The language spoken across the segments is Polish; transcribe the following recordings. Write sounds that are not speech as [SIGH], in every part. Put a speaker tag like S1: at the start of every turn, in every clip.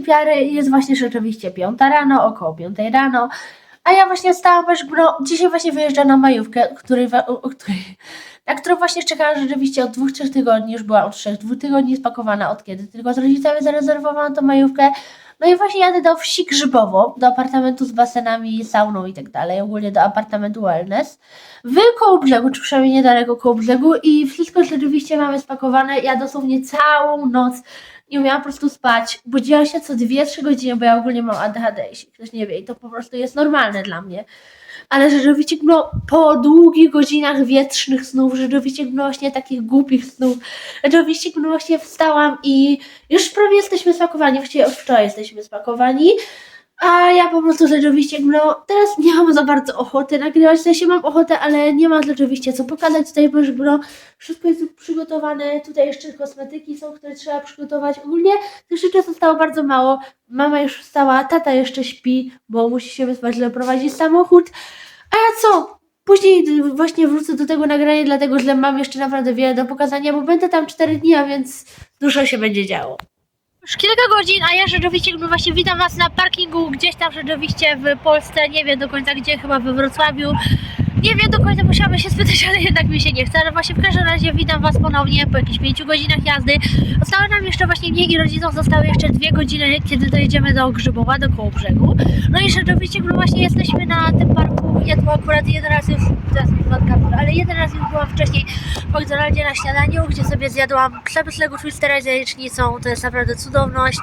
S1: Piary jest właśnie rzeczywiście piąta rano, około piątej rano. A ja właśnie stałam, no, dzisiaj właśnie wyjeżdżam na majówkę, której, na którą właśnie czekałam rzeczywiście od dwóch, trzech tygodni, już byłam od trzech, dwóch tygodni spakowana od kiedy, tylko z rodzicami zarezerwowałam tą majówkę. No i właśnie jadę do wsi Grzybowo, do apartamentu z basenami, sauną i tak dalej, ogólnie do apartamentu wellness. W koło brzegu, czy przynajmniej niedaleko koło brzegu i wszystko rzeczywiście mamy spakowane. Ja dosłownie całą noc nie umiałam po prostu spać. Budziłam się co 2-3 godziny, bo ja ogólnie mam ADHD, jeśli ktoś nie wie, i to po prostu jest normalne dla mnie. Ale rzeczywiście, no, po długich godzinach wietrznych snów, rzeczywiście, no, właśnie takich głupich snów, rzeczywiście, no, właśnie wstałam i już prawie jesteśmy spakowani, właściwie od wczoraj jesteśmy spakowani. A ja po prostu rzeczywiście, no teraz nie mam za bardzo ochoty nagrywać, w sensie mam ochotę, ale nie mam rzeczywiście co pokazać tutaj, bo już no, wszystko jest przygotowane, tutaj jeszcze kosmetyki są, które trzeba przygotować. Ogólnie tych rzeczy zostało bardzo mało, mama już wstała, tata jeszcze śpi, bo musi się wyspać, żeby prowadzić samochód. A ja co? Później właśnie wrócę do tego nagrania, dlatego że mam jeszcze naprawdę wiele do pokazania, bo będę tam 4 dni, a więc dużo się będzie działo. Już kilka godzin, a ja rzeczywiście no właśnie witam Was na parkingu gdzieś tam rzeczywiście w Polsce, nie wiem do końca gdzie, chyba we Wrocławiu. Nie wiem do końca, musiałabym się spytać, [LAUGHS] ale jednak mi się nie chce. Ale właśnie w każdym razie witam Was ponownie po jakichś 5 godzinach jazdy. Zostały nam jeszcze właśnie mnie i rodzicom zostały jeszcze dwie godziny, kiedy dojedziemy do Grzybowa, do Kołobrzegu. No i rzeczywiście no właśnie jesteśmy na tym parku. Ja tu akurat jeden raz już, teraz mi wpadł kaptur, ale jeden raz już byłam wcześniej w McDonaldzie na śniadaniu, gdzie sobie zjadłam przepysznego twistera z jajecznicą. To jest naprawdę cudowność.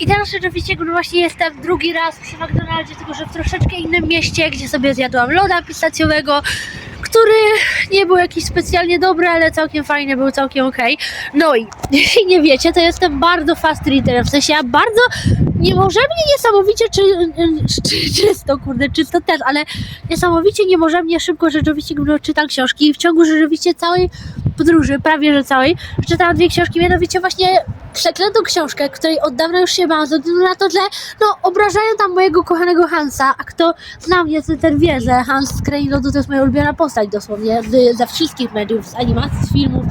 S1: I teraz rzeczywiście właśnie jestem drugi raz przy McDonaldzie, tylko że w troszeczkę innym mieście, gdzie sobie zjadłam loda pistacjowego, który nie był jakiś specjalnie dobry, ale całkiem fajny, był całkiem okej. No i jeśli [LAUGHS] nie wiecie, to jestem bardzo fast readerem, w sensie ja bardzo niemożebnie niesamowicie czy, czy, czysto, kurde, czysto też, ale niesamowicie niemożebnie szybko rzeczywiście czytam książki i w ciągu rzeczywiście całej podróży, prawie że całej, czytałam dwie książki, mianowicie właśnie przeklętą książkę, której od dawna już się bałam, ze względu na to, że no, obrażają tam mojego kochanego Hansa, a kto zna mnie, ten wie, że Hans z Krainy Lodu to jest moja ulubiona postać dosłownie, z, ze wszystkich mediów, z animacji, z filmów,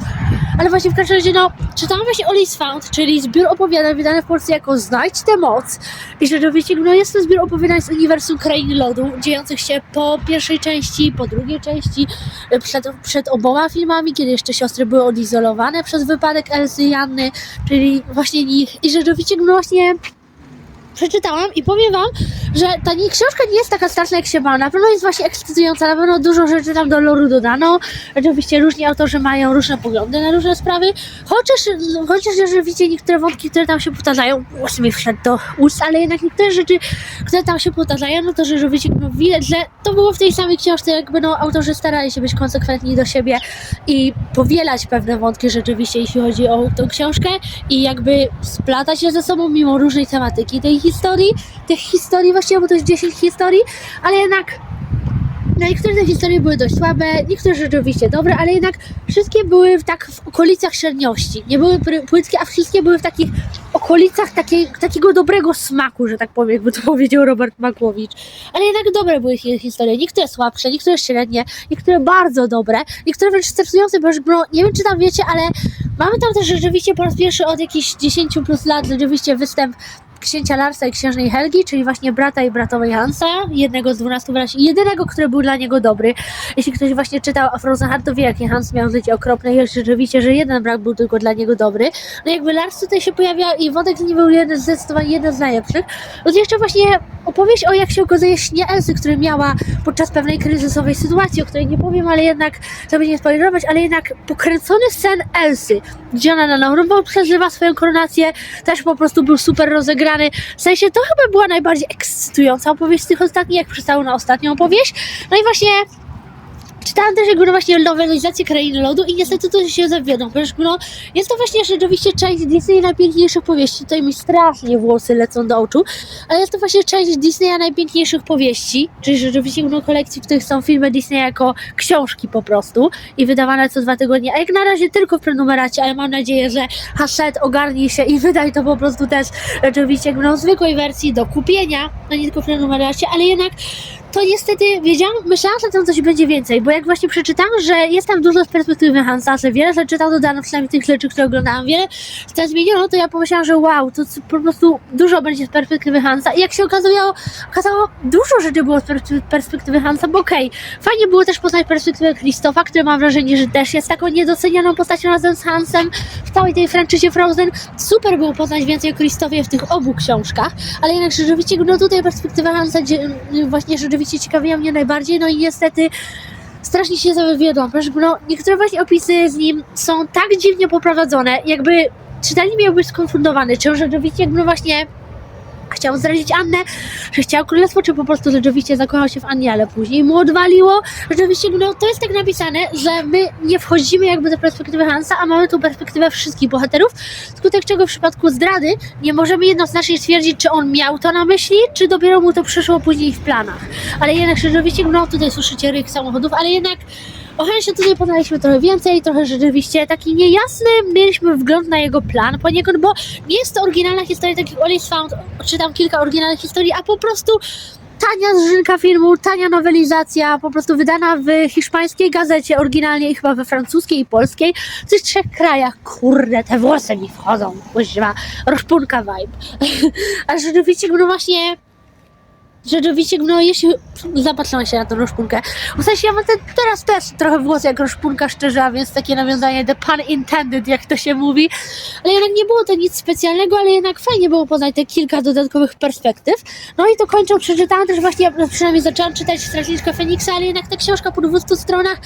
S1: ale właśnie w każdym razie, no, czytałam właśnie Olis Found, czyli zbiór opowiadań wydany w Polsce jako Znajdź tę moc i rzeczywiście, no, jest to zbiór opowiadań z uniwersum Krainy Lodu, dziejących się po pierwszej części, po drugiej części, przed, przed oboma filmami, kiedy jeszcze siostry były odizolowane przez wypadek Elsy i Janny, czyli właśnie nich. I rzeczywiście, no właśnie przeczytałam i powiem wam, że ta nie, książka nie jest taka straszna jak się bała. Na pewno jest właśnie ekscytująca, na pewno dużo rzeczy tam do loru dodano. Oczywiście różni autorzy mają różne poglądy na różne sprawy, chociaż, chociaż rzeczywiście niektóre wątki, które tam się powtarzają, głos mi wszedł do ust, ale jednak niektóre rzeczy, które tam się powtarzają, no to rzeczywiście no, widać, że to było w tej samej książce, jakby no autorzy starali się być konsekwentni do siebie i powielać pewne wątki rzeczywiście, jeśli chodzi o tą książkę i jakby splatać się ze sobą mimo różnej tematyki tej historii, tych historii właściwie, bo to jest 10 historii, ale jednak no niektóre te historie były dość słabe, niektóre rzeczywiście dobre, ale jednak wszystkie były w, tak w okolicach średniości. Nie były płytkie, a wszystkie były w takich okolicach takiego dobrego smaku, że tak powiem, jakby to [LAUGHS] powiedział Robert Makłowicz. Ale jednak dobre były hi- historie. Niektóre słabsze, niektóre średnie, niektóre bardzo dobre, niektóre wręcz stresujące, bo już, no, nie wiem czy tam wiecie, ale mamy tam też rzeczywiście po raz pierwszy od jakichś 10 plus lat rzeczywiście występ księcia Larsa i księżnej Helgi, czyli właśnie brata i bratowej Hansa, jednego z dwunastu braci, jedynego, który był dla niego dobry. Jeśli ktoś właśnie czytał Frozenheart, to wie, jakie Hans miał życie okropne i rzeczywiście, że jeden brat był tylko dla niego dobry. No jakby Lars tutaj się pojawia i wątek z nim był jeden, zdecydowanie jeden z najlepszych. No to jeszcze właśnie opowieść o jak się okazuje śnie Elsy, który miała podczas pewnej kryzysowej sytuacji, o której nie powiem, ale jednak, żeby nie spoilerować, ale jednak pokręcony sen Elsy, gdzie ona na nowo przeżywa swoją koronację, też po prostu był super rozegrany. W sensie to chyba była najbardziej ekscytująca opowieść z tych ostatnich, jak przystało na ostatnią opowieść. No i właśnie czytałam też jakby no właśnie nowelizację Krainy Lodu i niestety to się zawiodą, ponieważ no, jest to właśnie rzeczywiście część Disney najpiękniejszych powieści. Tutaj mi strasznie włosy lecą do oczu, ale jest to właśnie część Disneya najpiękniejszych powieści, czyli rzeczywiście no, kolekcji, w których są filmy Disneya jako książki po prostu i wydawane co dwa tygodnie, a jak na razie tylko w prenumeracie, ale mam nadzieję, że Hachette ogarnij się i wydaj to po prostu też rzeczywiście no, w zwykłej wersji do kupienia, a nie tylko w prenumeracie, ale jednak to niestety wiedziałam, myślałam, że tam coś będzie więcej, bo jak właśnie przeczytałam, że jest tam dużo z perspektywy Hansa, że wiele rzeczy tam dodano, przynajmniej tych rzeczy, które oglądałam, wiele tam zmieniono, to ja pomyślałam, że wow, to po prostu dużo będzie z perspektywy Hansa i jak się okazało, okazało dużo rzeczy było z perspe- perspektywy Hansa, bo okej, fajnie było też poznać perspektywę Krzysztofa, który mam wrażenie, że też jest taką niedocenianą postacią razem z Hansem w całej tej franczyzie Frozen. Super było poznać więcej o Krzysztofie w tych obu książkach, ale jednak rzeczywiście, no tutaj perspektywa Hansa dzie- właśnie rzeczywiście ciekawiła mnie najbardziej, no i niestety strasznie się zawiodłam, ponieważ no, niektóre właśnie opisy z nim są tak dziwnie poprowadzone, jakby czytelnik miał być skonfundowany, czy rzeczywiście jakby no właśnie chciał zdradzić Annę, że chciał królestwo, czy po prostu rzeczywiście zakochał się w Annie, ale później mu odwaliło. Rzeczywiście, no to jest tak napisane, że my nie wchodzimy jakby do perspektywy Hansa, a mamy tu perspektywę wszystkich bohaterów, skutek czego w przypadku zdrady nie możemy jednoznacznie stwierdzić, czy on miał to na myśli, czy dopiero mu to przyszło później w planach. Ale jednak rzeczywiście, no tutaj słyszycie ryk samochodów, ale jednak o Hansie tutaj poznaliśmy trochę więcej, trochę rzeczywiście taki niejasny mieliśmy wgląd na jego plan poniekąd, bo nie jest to oryginalna historia, tak jak Alice Found, czytam kilka oryginalnych historii, a po prostu tania zżynka filmu, tania nowelizacja, po prostu wydana w hiszpańskiej gazecie oryginalnie i chyba we francuskiej i polskiej, w tych trzech krajach. Kurde, te włosy mi wchodzą, kuźwa, rozpunka vibe. [LAUGHS] A rzeczywiście, no właśnie, rzeczywiście, no jeśli zapatrzyłam się na tą rozpunkę, w sensie ja mam te, teraz też trochę włosy jak rozpunka szczerze, a więc takie nawiązanie the pun intended, jak to się mówi, ale jednak nie było to nic specjalnego, ale jednak fajnie było poznać te kilka dodatkowych perspektyw. No i to kończą, przeczytałam też właśnie, no przynajmniej zaczęłam czytać Strażniczkę Feniksa, ale jednak ta książka po 200 stronach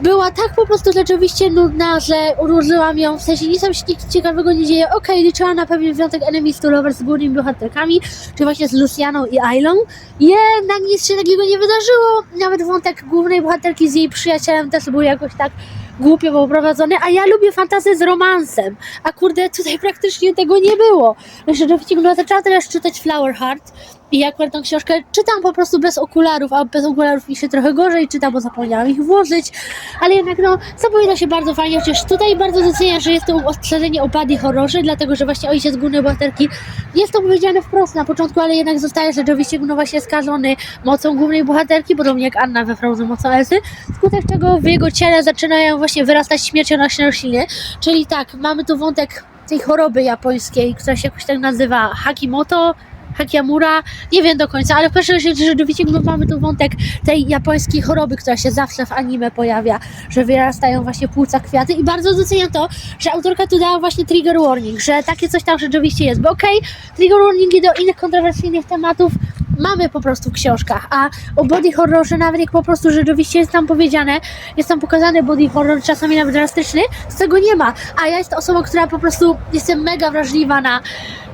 S1: była tak po prostu rzeczywiście nudna, że ułożyłam ją, w sensie nic tam się nic ciekawego nie dzieje. Okej, liczyłam na pewien wyjątek Enemies to Lovers z głównymi bohaterkami, czy właśnie z Lucianą i Ailą. Jednak nic się takiego nie wydarzyło. Nawet wątek głównej bohaterki z jej przyjacielem też był jakoś tak głupio poprowadzony, a ja lubię fantazję z romansem, a kurde, tutaj praktycznie tego nie było. Rzeczywiście, no zaczęłam teraz czytać Flower Heart i akurat tą książkę czytam po prostu bez okularów, a bez okularów mi się trochę gorzej czyta, bo zapomniałam ich włożyć, ale jednak no, zapowiada się bardzo fajnie, chociaż tutaj bardzo doceniam, że jest to ostrzeżenie o body horrorze, dlatego, że właśnie ojciec głównej bohaterki jest to powiedziane wprost na początku, ale jednak zostaje rzeczywiście no właśnie skażony mocą głównej bohaterki, podobnie jak Anna we Frozen mocą Elsy, skutek czego w jego ciele zaczynają właśnie wyrastać śmiercionośne rośliny, czyli tak, mamy tu wątek tej choroby japońskiej, która się jakoś tak nazywa Hakimoto, Hakiamura, nie wiem do końca, ale w każdym razie rzeczywiście mamy tu wątek tej japońskiej choroby, która się zawsze w anime pojawia, że wyrastają właśnie płuca kwiaty i bardzo doceniam to, że autorka tu dała właśnie trigger warning, że takie coś tam rzeczywiście jest, bo okej, trigger warningi do innych kontrowersyjnych tematów mamy po prostu w książkach, a o body horrorze nawet jak po prostu rzeczywiście jest tam powiedziane, jest tam pokazany body horror, czasami nawet drastyczny, z tego nie ma, a ja jestem osobą, która po prostu jestem mega wrażliwa na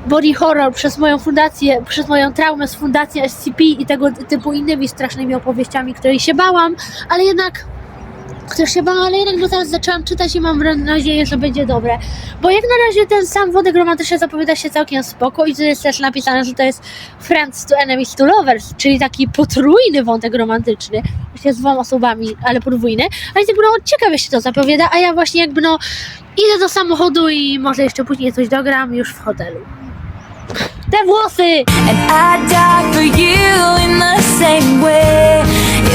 S1: body horror przez moją fundację, przez moją traumę z fundacji SCP i tego typu innymi strasznymi opowieściami, której się bałam, ale jednak których się bałam, ale jednak no teraz zaczęłam czytać i mam nadzieję, że będzie dobre. Bo jak na razie ten sam wątek romantyczny zapowiada się całkiem spoko i tu jest też napisane, że to jest Friends to Enemies to Lovers, czyli taki potrójny wątek romantyczny, właśnie z dwoma osobami, ale podwójny. A więc jakby no ciekawie się to zapowiada, a ja właśnie jakby no idę do samochodu i może jeszcze później coś dogram już w hotelu. Te włosy!
S2: And I'd die for you in the same way.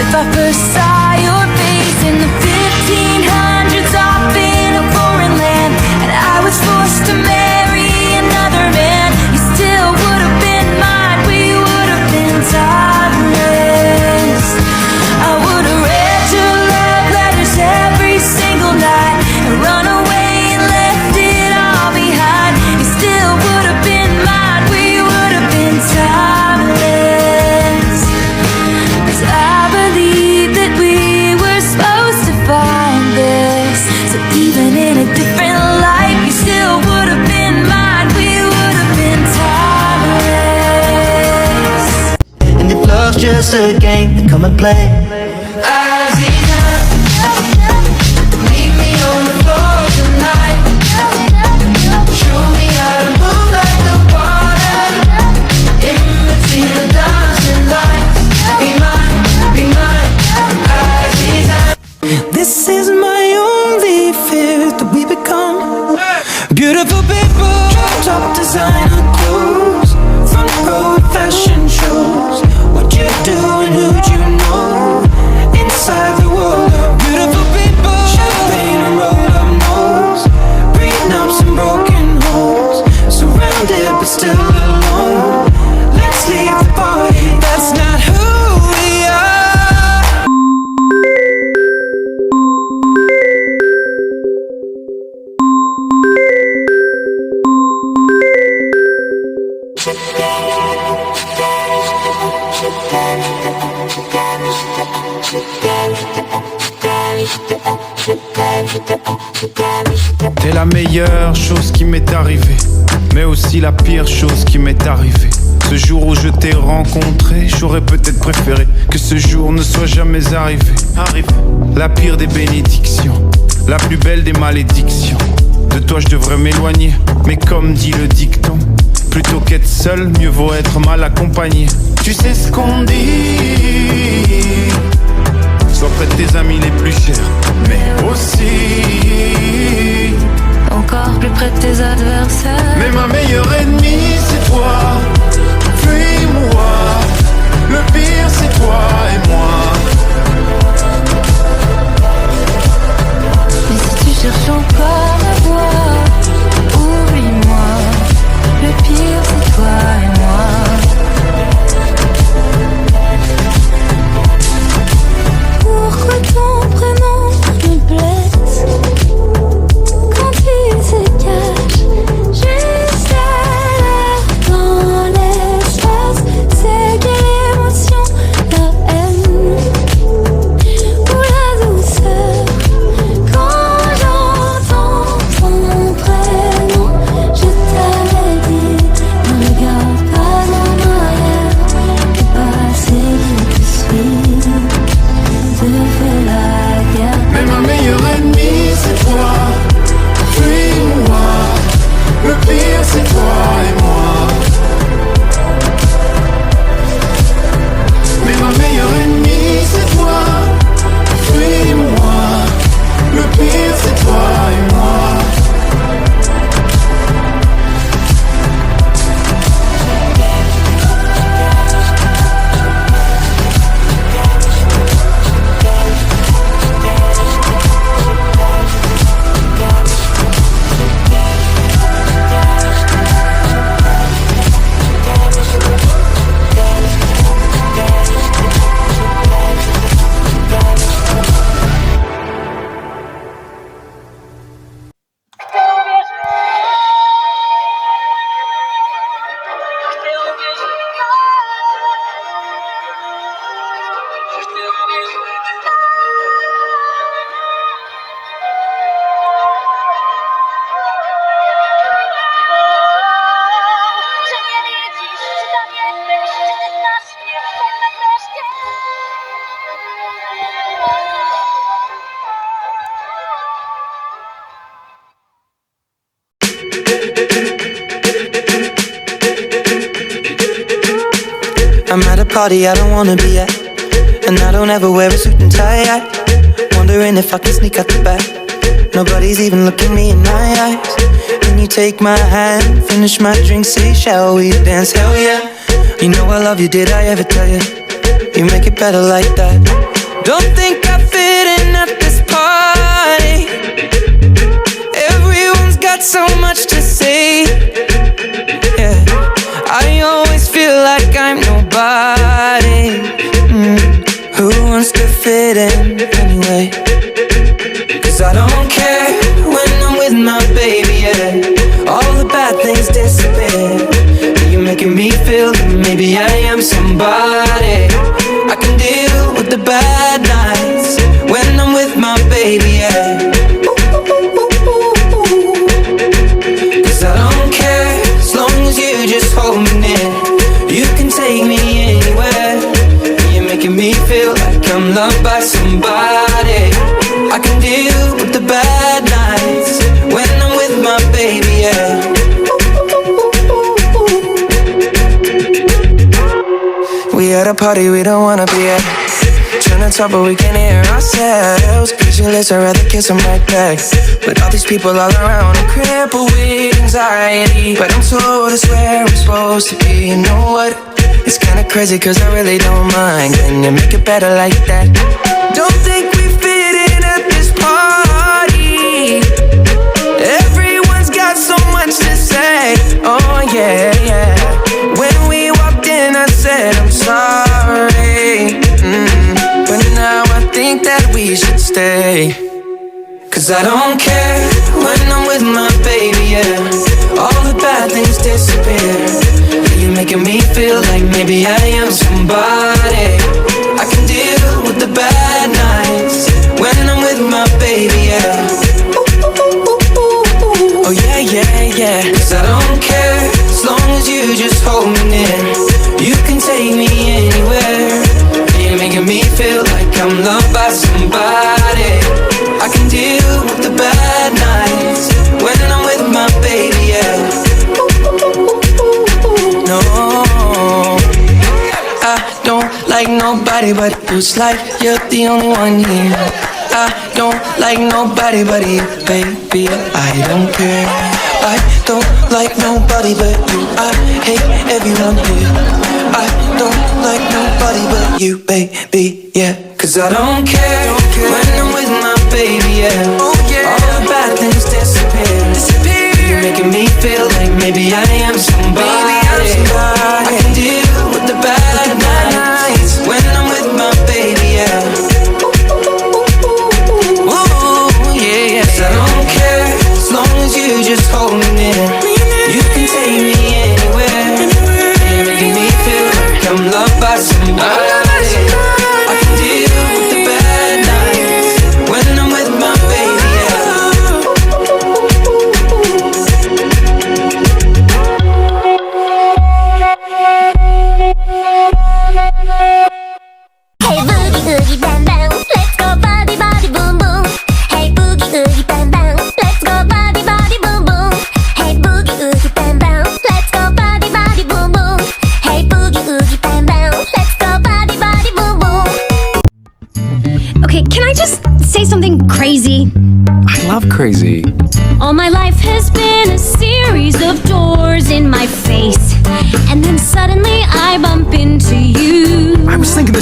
S2: If I first saw your face in the 1500s off in a foreign land, and I was forced to
S3: play.
S2: Me on the floor tonight. Show me how to move like the in between the dancing lights. Be mine, be mine.
S3: This is my only fear that we become beautiful people. Top designer
S4: T'es la meilleure chose qui m'est arrivée, mais aussi la pire chose qui m'est arrivée. Ce jour où je t'ai rencontré, j'aurais peut-être préféré que ce jour ne soit jamais arrivé. Arrivé. La pire des bénédictions, la plus belle des malédictions. De toi je devrais m'éloigner, mais comme dit le dicton, plutôt qu'être seul, mieux vaut être mal accompagné. Tu sais ce qu'on dit Sois près de tes amis les plus chers, mais aussi
S2: Encore plus près de tes adversaires.
S4: Mais ma meilleure ennemie c'est toi. Fuis-moi. Le pire c'est toi et moi
S3: party I don't wanna be at. And I don't ever wear a suit and tie. I wondering if I can sneak out the back. Nobody's even looking me in my eyes. Can you take my hand, finish my drink, say, shall we dance? Hell yeah. You know I love you, did I ever tell you? You make it better like that. Don't think I fit in at this party. Everyone's got so much to say. Yeah. I always feel like I'm nobody. Mm. Who wants to fit in anyway? Cause I don't care when I'm with my baby, yeah. All the bad things disappear. You're making me feel that maybe I am somebody. I can deal with the bad nights when I'm with my baby, yeah. Feel like I'm loved by somebody. I can deal with the bad nights when I'm with my baby, yeah. We at a party we don't wanna be at. Trying to talk, but we can't hear ourselves. Pictureless, I'd rather kiss them right back. But all these people all around, I'm crippled with anxiety. But I'm told it's where I'm supposed to be. You know what? It's kinda crazy, cause I really don't mind. Can you make it better like that? Don't think we fit in at this party. Everyone's got so much to say. Oh, yeah, yeah. When we walked in, I said, I'm sorry. Mm. But now I think that we should stay. Cause I don't care when I'm with my baby, yeah. All the bad things disappear. Making me feel like maybe I am somebody. I can deal with the bad nights when I'm with my baby, yeah. Oh yeah, yeah, yeah. Cause I don't care as long as you just hold me near. You can take me anywhere. You're making me feel like I'm loved by somebody. I can deal like nobody but you. It's like you're the only one here. I don't like nobody but you, baby. I don't care. I don't like nobody but you. I hate everyone here. I don't like nobody but you, baby. Yeah, cause I don't care when I'm with my baby. Yeah, oh, yeah. All the bad things disappear. disappear. You're making me feel like maybe I am somebody. I can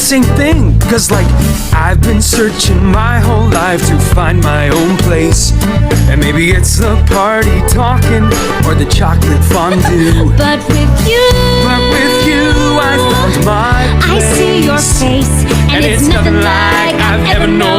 S5: same thing. Because, like, I've been searching my whole life to find my own place. And maybe it's the party talking or the chocolate fondue. [LAUGHS]
S6: But with you,
S5: But with you, I found my
S6: I see your face, and, it's, nothing like I've ever known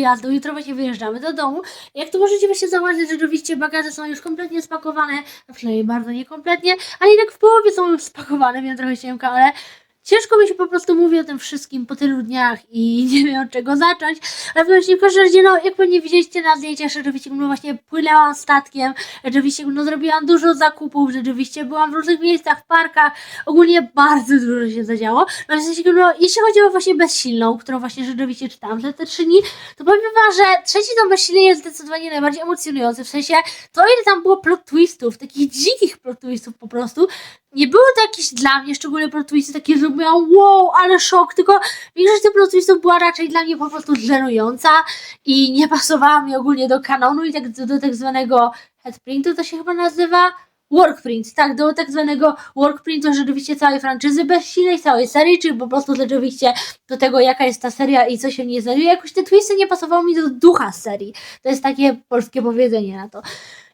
S1: wyjazdu. Jutro właśnie wyjeżdżamy do domu. Jak to możecie właśnie zauważyć, rzeczywiście bagaże są już kompletnie spakowane, a przynajmniej bardzo niekompletnie, ale jednak w połowie są już spakowane, wiem trochę cienko, ale ciężko mi się po prostu mówi o tym wszystkim po tylu dniach i [LAUGHS] nie wiem od czego zacząć. Ale właśnie w każdym razie, no jak pewnie widzieliście na zdjęciach, rzeczywiście no właśnie płynęłam statkiem, rzeczywiście no zrobiłam dużo zakupów, rzeczywiście byłam w różnych miejscach, w parkach, ogólnie bardzo dużo się zadziało. No, w sensie, no, jeśli chodzi o właśnie bezsilną, którą właśnie rzeczywiście czytałam, że te trzy dni, to powiem wam, że trzeci tom bezsilny jest zdecydowanie najbardziej emocjonujący, w sensie to ile tam było plot twistów, takich dzikich plot twistów po prostu, nie były to jakieś dla mnie szczególne plot twisty takie, że miałam wow, ale szok, tylko większość tych plot twistów była raczej dla mnie po prostu żenująca i nie pasowała mi ogólnie do kanonu i tak do, do tak zwanego headprintu to się chyba nazywa, workprint, tak, do tak zwanego workprintu rzeczywiście całej franczyzy bezsilnej, całej serii, czyli po prostu rzeczywiście do tego, jaka jest ta seria i co się w niej znajduje. Jakoś te twisty nie pasowały mi do ducha serii. To jest takie polskie powiedzenie na to.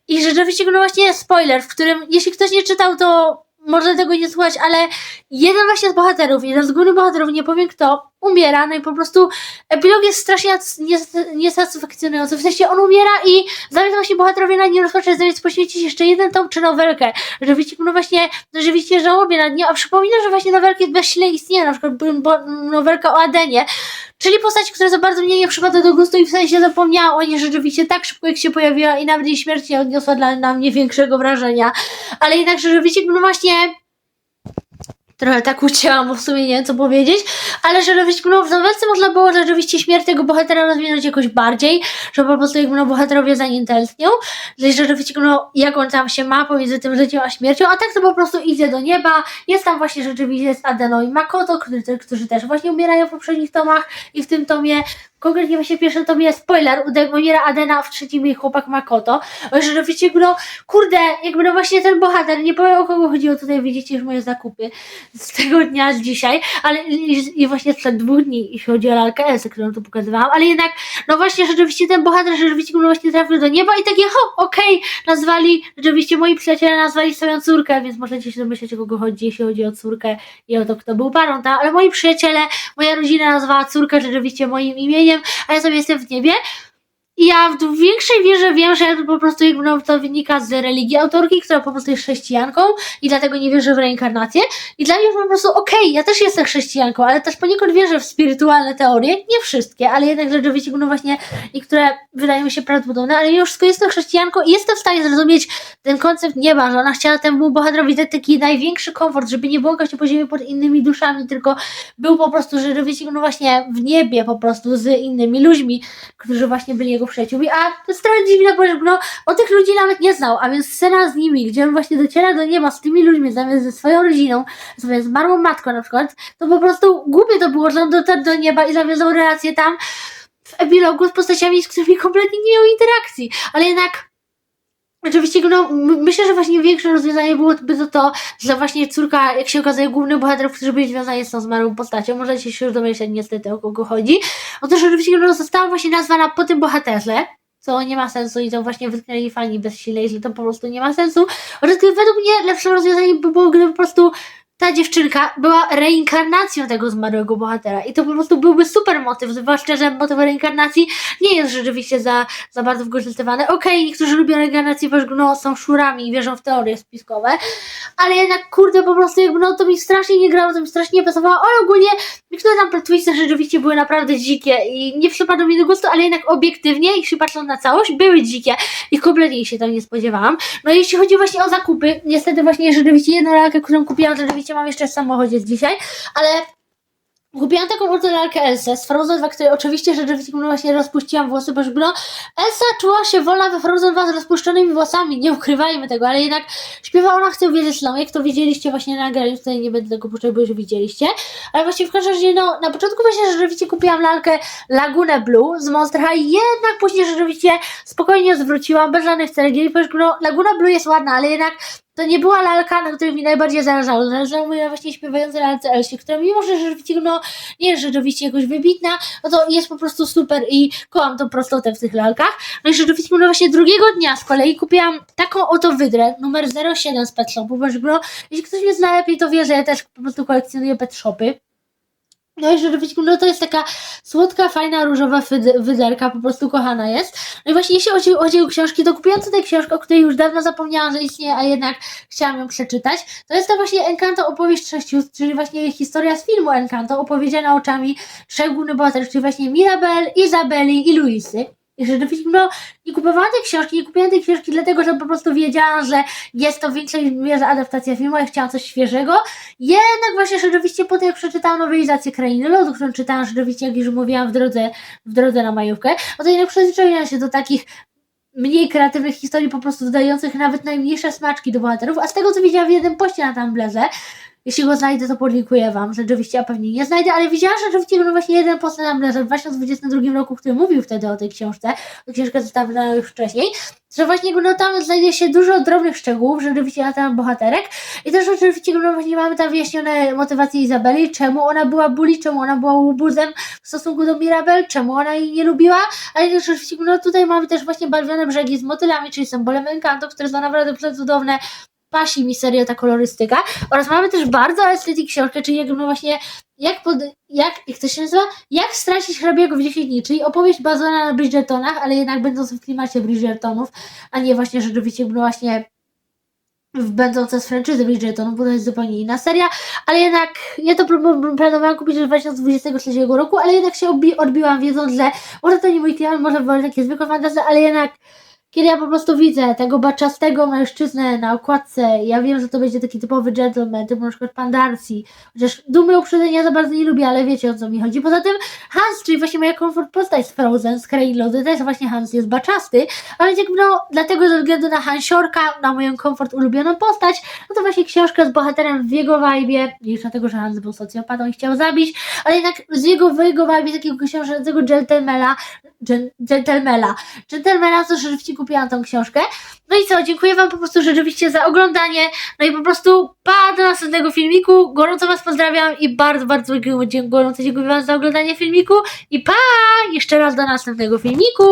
S1: I rzeczywiście, no właśnie spoiler, w którym, jeśli ktoś nie czytał, to może tego nie słuchać, ale jeden właśnie z bohaterów, jeden z głównych bohaterów, nie powiem kto, umiera, no i po prostu epilog jest strasznie nies- nies- niesatysfakcjonujący, w sensie on umiera i zamiast właśnie bohaterowie nad nim rozpocząć, zamiast poświęcić jeszcze jeden tom czy nowelkę, rzeczywiście, no właśnie, rzeczywiście żałobię nad nią, a przypominam, że właśnie nowelki bezsilnie istnieją, na przykład bo, nowelka o Adenie, czyli postać, która za bardzo mnie nie przypada do gustu i w sensie zapomniałam o niej rzeczywiście tak szybko, jak się pojawiła i nawet jej śmierć nie odniosła dla na mnie większego wrażenia, ale jednak rzeczywiście, no właśnie trochę tak ucięłam, bo w sumie nie wiem co powiedzieć, ale że no w nowelce można było rzeczywiście śmierć tego bohatera rozwinąć jakoś bardziej, że po prostu jakby no bohaterowie za nim tęsknią, że rzeczywiście, no jak on tam się ma pomiędzy tym życiem a śmiercią, a tak to po prostu idzie do nieba, jest tam właśnie rzeczywiście z Adeno i Makoto, którzy, którzy też właśnie umierają w poprzednich tomach i w tym tomie, konkretnie właśnie pierwszy to jest spoiler, umiera Adena, w trzecim jej chłopak Makoto, że rzeczywiście no, kurde, jakby no właśnie ten bohater, nie powiem o kogo chodziło, tutaj widzicie już moje zakupy z tego dnia, z dzisiaj, ale i, i właśnie sprzed dwóch dni, jeśli chodzi o lalkę Elsy, którą tu pokazywałam, ale jednak, no właśnie rzeczywiście ten bohater rzeczywiście no właśnie trafił do nieba i takie, ho, okej, nazwali, rzeczywiście moi przyjaciele nazwali swoją córkę, więc możecie się domyśleć o kogo chodzi, jeśli chodzi o córkę i o to, kto był parą, tak? ale moi przyjaciele, moja rodzina nazwała córkę rzeczywiście moim imieniem, a ja sobie jestem w niebie. Ja w większej mierze wiem, że po prostu no, to wynika z religii autorki, która po prostu jest chrześcijanką i dlatego nie wierzy w reinkarnację. I dla mnie po prostu okej, ja też jestem chrześcijanką, ale też poniekąd wierzę w spirytualne teorie. Nie wszystkie, ale jednak rzeczywiście no właśnie niektóre wydają mi się prawdopodobne, ale mimo wszystko jestem chrześcijanką i jestem w stanie zrozumieć ten koncept nieba, że ona chciała temu bohaterowi dać taki największy komfort, żeby nie błąkać się po ziemi pod innymi duszami, tylko był po prostu, że wiecie, no właśnie w niebie po prostu z innymi ludźmi, którzy właśnie byli jego przyjaciółmi, a to trochę dziwne, bo no, on tych ludzi nawet nie znał, a więc scena z nimi, gdzie on właśnie dociera do nieba z tymi ludźmi, zamiast ze swoją rodziną, zamiast z zmarłą matką na przykład, to po prostu głupie to było, że on dotarł do nieba i zawiązał relację tam w epilogu z postaciami, z którymi kompletnie nie miał interakcji, ale jednak Oczywiście, no, myślę, że właśnie większe rozwiązanie byłoby to to, że właśnie córka, jak się okazuje, główny bohater, który byli związany z tą zmarłą postacią, możecie się już domyśleć niestety o kogo chodzi, otóż oczywiście no, została właśnie nazwana po tym bohaterze, co nie ma sensu i to właśnie wytknęli fani bezsilnej, że to po prostu nie ma sensu. Oraz według mnie lepsze rozwiązanie by było, gdyby po prostu ta dziewczynka była reinkarnacją tego zmarłego bohatera i to po prostu byłby super motyw, zwłaszcza, że motyw reinkarnacji nie jest rzeczywiście za, za bardzo wykorzystywany. Okej, niektórzy lubią reinkarnację, bo no, są szurami i wierzą w teorie spiskowe, ale jednak, kurde, po prostu jakby, no, to mi strasznie nie grało, to mi strasznie nie pasowało, ale ogólnie niektóre tam plot twisty rzeczywiście były naprawdę dzikie i nie przypadły mi do gustu, ale jednak obiektywnie, jeśli patrząc na całość, były dzikie i kompletnie się tam nie spodziewałam. No i jeśli chodzi właśnie o zakupy, niestety właśnie rzeczywiście jedną lalkę, którą kupiłam, to rzeczywiście mam jeszcze w samochodzie dzisiaj, ale Kupiłam taką oto lalkę Elsę z Frozen 2, której oczywiście rzeczywiście właśnie rozpuściłam włosy, bo już no, Elsa czuła się wolna we Frozen 2 z rozpuszczonymi włosami, nie ukrywajmy tego, ale jednak śpiewa ona chce uwierzyć Slow, jak to widzieliście właśnie na nagraniu, tutaj nie będę tego puszczać, bo już widzieliście, ale właśnie w każdym razie, no, na początku właśnie rzeczywiście kupiłam lalkę Laguna Blue z Monster High, jednak później rzeczywiście spokojnie zwróciłam, bez żadnych ceregieli, ponieważ no, Laguna Blue jest ładna, ale jednak to nie była lalka, na której mi najbardziej zależało. Zależało mi na właśnie śpiewającej lalce Elsie, która mimo, że rzeczywiście no, nie jest rzeczywiście jakoś wybitna, no to jest po prostu super i kocham tą prostotę w tych lalkach. No i rzeczywiście no właśnie drugiego dnia z kolei kupiłam taką oto wydrę, numer 07 z Pet Shopu, bo no, jeśli ktoś mnie zna lepiej, to wie, że ja też po prostu kolekcjonuję pet shopy. No i rzeczywiście, no to jest taka słodka, fajna, różowa wyd- wyderka, po prostu kochana jest. No i właśnie jeśli chodzi, o książki, to kupiłam tutaj książkę, o której już dawno zapomniałam, że istnieje, a jednak chciałam ją przeczytać. To jest to właśnie Encanto opowieść sióstr, czyli właśnie historia z filmu Encanto, opowiedziana oczami trzech głównych bohaterów, czyli właśnie Mirabel, Izabeli i Luisy. I rzeczywiście, no, nie kupowałam tej książki, nie kupiłam tej książki dlatego, że po prostu wiedziałam, że jest to w większej mierze adaptacja filmu, ja chciałam coś świeżego. Jednak właśnie rzeczywiście po tym, jak przeczytałam nowelizację Krainy Lodu, którą czytałam rzeczywiście, jak już mówiłam, w drodze, w drodze na majówkę, no to jednak przyzwyczaiłam się do takich mniej kreatywnych historii, po prostu dodających nawet najmniejsze smaczki do bohaterów, a z tego, co widziałam w jednym poście na Tumblerze, jeśli go znajdę, to podlinkuję Wam. Rzeczywiście, a pewnie nie znajdę, ale widziałam, rzeczywiście był właśnie jeden post na Tumblerze w 2022 roku, który mówił wtedy o tej książce. Została wydana już wcześniej. Że właśnie no, tam znajdzie się dużo drobnych szczegółów, rzeczywiście na temat bohaterek. I też oczywiście no, właśnie mamy tam wyjaśnione motywacje Izabeli, czemu ona była bully, czemu ona była łobuzem w stosunku do Mirabel, czemu ona jej nie lubiła, ale też oczywiście no, tutaj mamy też właśnie barwione brzegi z motylami, czyli symbolem Encanto, które są naprawdę przecudowne. Pasi mi serio ta kolorystyka. Oraz mamy też bardzo estetyk książkę, czyli jak no właśnie jak, pod, jak, jak to się nazywa? Jak stracić hrabiego w 10 dni, czyli opowieść bazowała na Bridgertonach, ale jednak będąc w klimacie Bridgertonów, a nie właśnie rzeczywiście no właśnie będące z franczyzy Bridgertonów, bo to jest zupełnie inna seria, ale jednak ja to planowałam kupić w 2023 roku, ale jednak się odbi- odbiłam wiedząc, że może to nie mój klimat, może wolę takie zwykłe fantasy, ale jednak kiedy ja po prostu widzę tego baczastego mężczyznę na okładce, ja wiem, że to będzie taki typowy gentleman, typu na przykład Pan Darcy, chociaż dumy uprzedzenia za bardzo nie lubię, ale wiecie o co mi chodzi. Poza tym Hans, czyli właśnie moja komfort postać z Frozen, z Krainy Lody, też właśnie Hans jest baczasty, a więc jakby no, dlatego ze względu na Hansiorka, na moją komfort ulubioną postać, no to właśnie książka z bohaterem w jego nie już dlatego, że Hans był socjopatą i chciał zabić, ale jednak z jego, w vibe takiego książęcego gentlemana, gen, gentlemana, gentlemana, co rzeczywiście kupiłam tą książkę. No i co, dziękuję wam po prostu rzeczywiście za oglądanie, no i po prostu pa do następnego filmiku, gorąco was pozdrawiam i bardzo, bardzo gorąco dziękuję wam za oglądanie filmiku i pa, jeszcze raz do następnego filmiku.